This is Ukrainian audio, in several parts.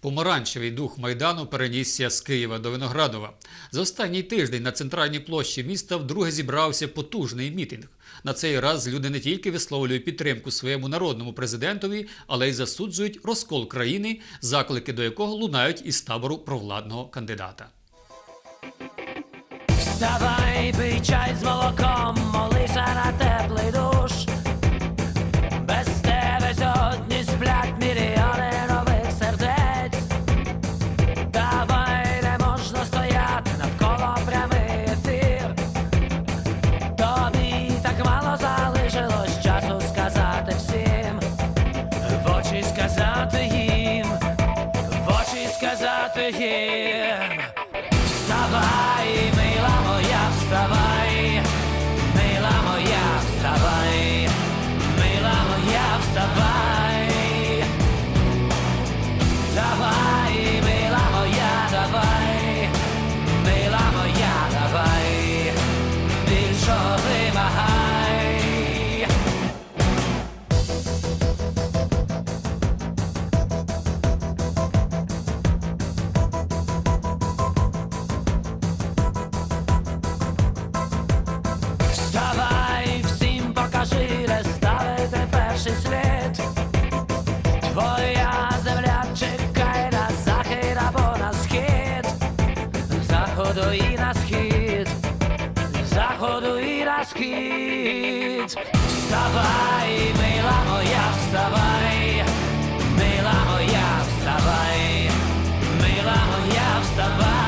Помаранчевий дух майдану перенісся з Києва до Виноградова. За останній тиждень на центральній площі міста вдруге зібрався потужний мітинг. На цей раз люди не тільки висловлюють підтримку своєму народному президентові, але й засуджують розкол країни, заклики до якого лунають із табору провладного кандидата. Вставай, here. Заходу і схід. Вставай, мила моя, вставай, мила моя, вставай, мила моя, вставай.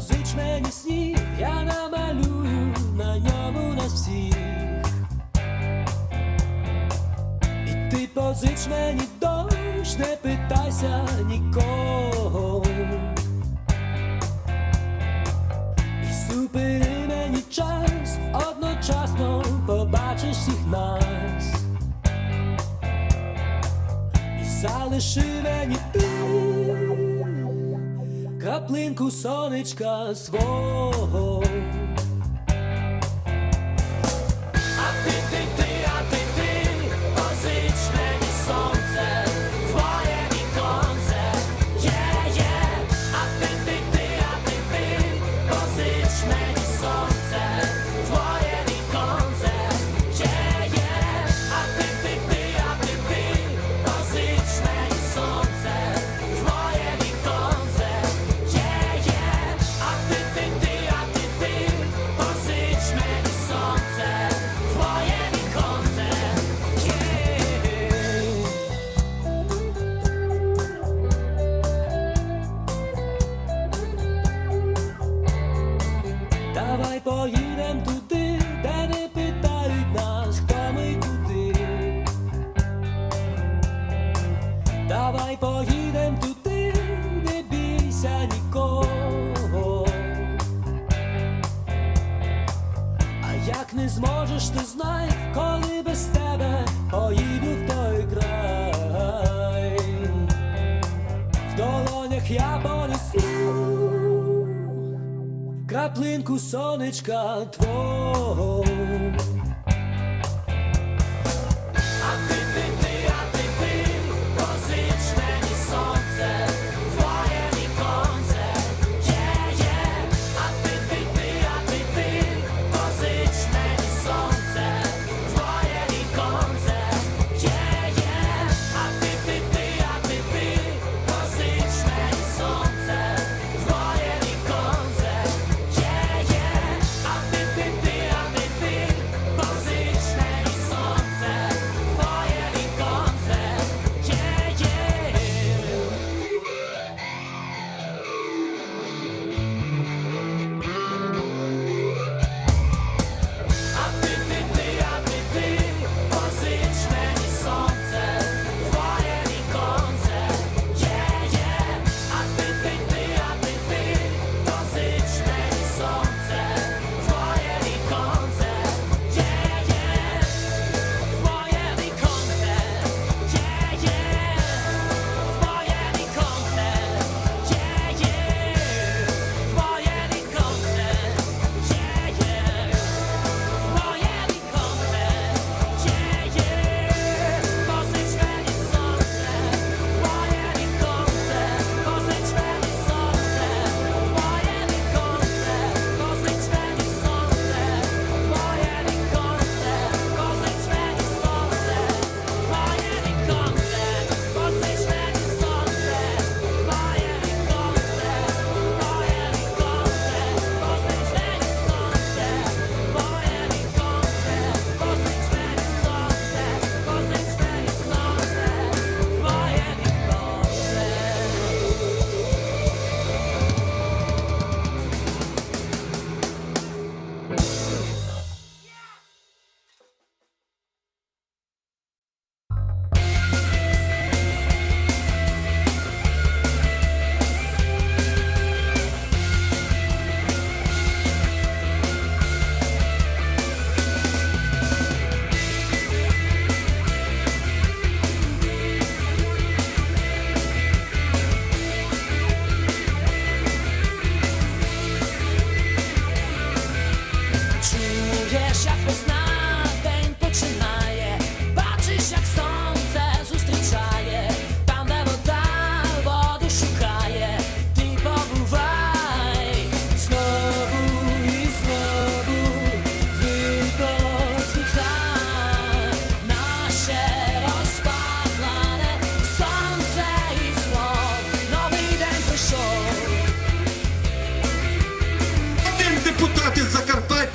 Позич мені сніг, я намалюю на ньому нас всіх. І ти позич мені дощ, не питайся нікого. І зупини мені час, одночасно побачиш всіх нас. І залиши мені ти краплинку сонечка свого. Краплинку сонечка твого.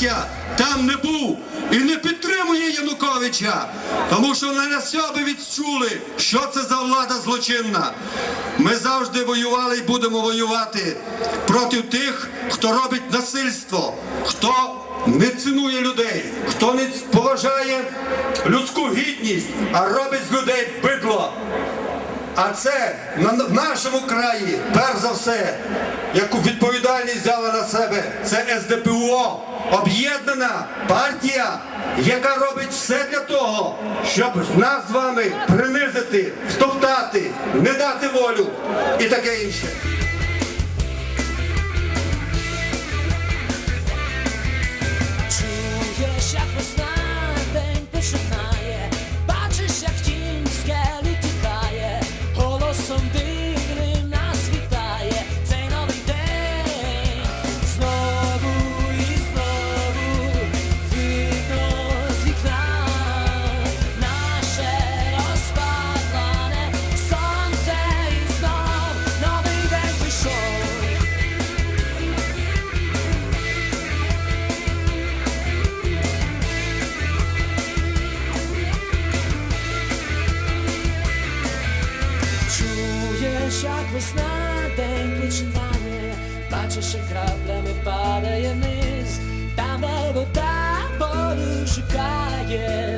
Закарпаття там не був і не підтримує Януковича, тому що не на себе відчули, що це за влада злочинна. Ми завжди воювали і будемо воювати проти тих, хто робить насильство, хто не цінує людей, хто не поважає людську гідність, а робить з людей бидло. А це на нашому краї, перш за все, яку відповідальність взяла на себе, це СДПУО, об'єднана партія, яка робить все для того, щоб нас з вами принизити, втоптати, не дати волю і таке інше. Czujesz jak wesna dzień починає Chicago.